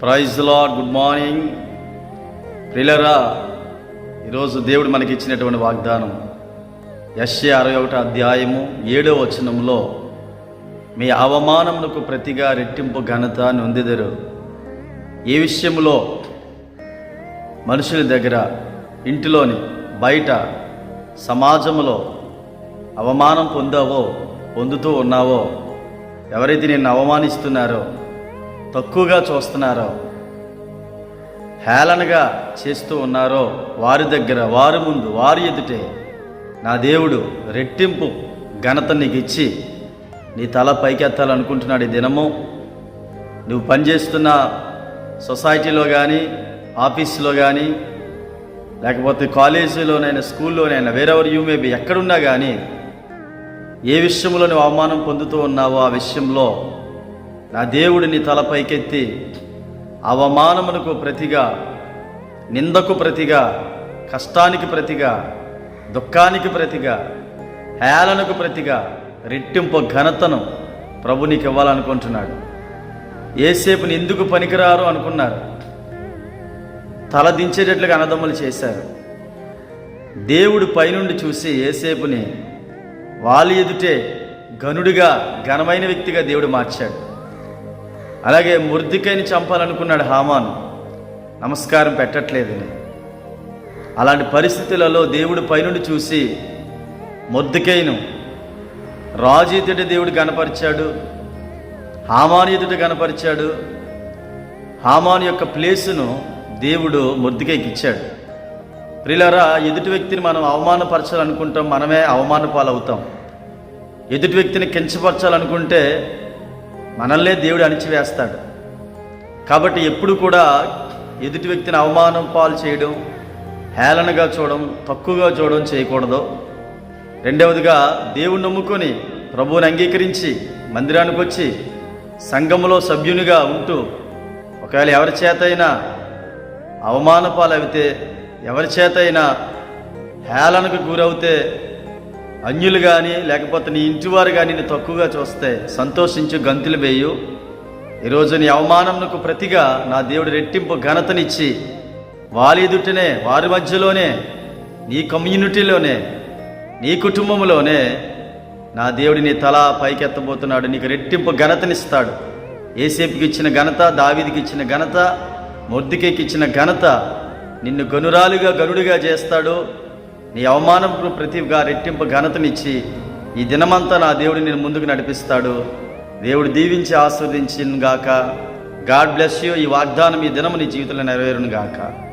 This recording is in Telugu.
ప్రైజ్ లాడ్ గుడ్ మార్నింగ్ ప్రిలరా ఈరోజు దేవుడు మనకి ఇచ్చినటువంటి వాగ్దానం. ఎస్ఏ అరవై ఒకటి అధ్యాయము ఏడో వచనంలో మీ అవమానమునకు ప్రతిగా రెట్టింపు ఘనత నొందిదరు. ఏ విషయంలో మనుషుల దగ్గర ఇంటిలోని బయట సమాజంలో అవమానం పొందావో పొందుతూ ఉన్నావో ఎవరైతే నిన్ను అవమానిస్తున్నారో తక్కువగా చూస్తున్నారో హేళనగా చేస్తూ ఉన్నారో వారి దగ్గర వారి ముందు వారి ఎదుటే నా దేవుడు రెట్టింపు ఘనత నీకు ఇచ్చి నీ తల పైకెత్తాలనుకుంటున్నాడు ఈ దినము. నువ్వు పనిచేస్తున్న సొసైటీలో కానీ ఆఫీస్లో కానీ లేకపోతే కాలేజీలోనైనా స్కూల్లోనైనా వేరెవర్ యూ మే ఎక్కడున్నా కానీ ఏ విషయంలో నువ్వు అవమానం పొందుతూ ఉన్నావో ఆ విషయంలో నా దేవుడిని తలపైకెత్తి తల పైకెత్తి అవమానమునకు ప్రతిగా నిందకు ప్రతిగా కష్టానికి ప్రతిగా దుఃఖానికి ప్రతిగా హేళనకు ప్రతిగా రెట్టింపు ఘనతను ప్రభు నీకు ఇవ్వాలనుకుంటున్నాడు ఏసేపుని ఎందుకు పనికిరారు అనుకున్నారు. తల దించేటట్లుగా అన్నదమ్ములు చేశారు. దేవుడు పైనుండి చూసి ఏసేపుని వాళ్ళ ఎదుటే గనుడిగా ఘనమైన వ్యక్తిగా దేవుడు మార్చాడు. అలాగే ముర్దికైని చంపాలనుకున్నాడు హామాను. నమస్కారం పెట్టట్లేదని. అలాంటి పరిస్థితులలో దేవుడు పైనుండి చూసి మొద్దుకైను రాజు ఎదుట దేవుడు కనపరిచాడు హామాను ఎదుట గనపరిచాడు హామాను యొక్క ప్లేసును దేవుడు మొద్దుకైకి ఇచ్చాడు. ప్రిలరా ఎదుటి వ్యక్తిని మనం అవమానపరచాలనుకుంటాం మనమే అవమాన పాలవుతాం ఎదుటి వ్యక్తిని కించపరచాలనుకుంటే మనల్నే దేవుడు అణిచివేస్తాడు. కాబట్టి ఎప్పుడు కూడా ఎదుటి వ్యక్తిని అవమానం పాలు చేయడం హేళనగా చూడడం తక్కువగా చూడడం చేయకూడదు. రెండవదిగా దేవుణ్ణి నమ్ముకొని ప్రభువుని అంగీకరించి మందిరానికి వచ్చి సంఘములో సభ్యునిగా ఉంటూ ఒకవేళ ఎవరి చేతైనా అవమాన పాలవితే ఎవరి చేతైనా హేళనకు గురవుతే అన్యులు కానీ లేకపోతే నీ ఇంటివారు కానీ నిన్ను తక్కువగా చూస్తే సంతోషించు గంతులు వేయు. ఈరోజు నీ అవమానంకు ప్రతిగా నా దేవుడు రెట్టింపు ఘనతనిచ్చి వారి ఎదుటనే వారి మధ్యలోనే నీ కమ్యూనిటీలోనే నీ కుటుంబంలోనే నా దేవుడి నీ తల పైకెత్తబోతున్నాడు. నీకు రెట్టింపు ఘనతనిస్తాడు. ఏసేపుకి ఇచ్చిన ఘనత దావీదికి ఇచ్చిన ఘనత మొద్దుకేకి ఇచ్చిన ఘనత నిన్ను గనురాలుగా గనుడిగా చేస్తాడు. నీ అవమానం ప్రతిగా రెట్టింపు ఘనతనిచ్చి ఈ దినమంతా నా దేవుడు నేను ముందుకు నడిపిస్తాడు. దేవుడు దీవించి ఆస్వాదించిన గాక గాడ్ బ్లెస్ యూ. ఈ వాగ్దానం ఈ దినము నీ జీవితంలో నెరవేరును గాక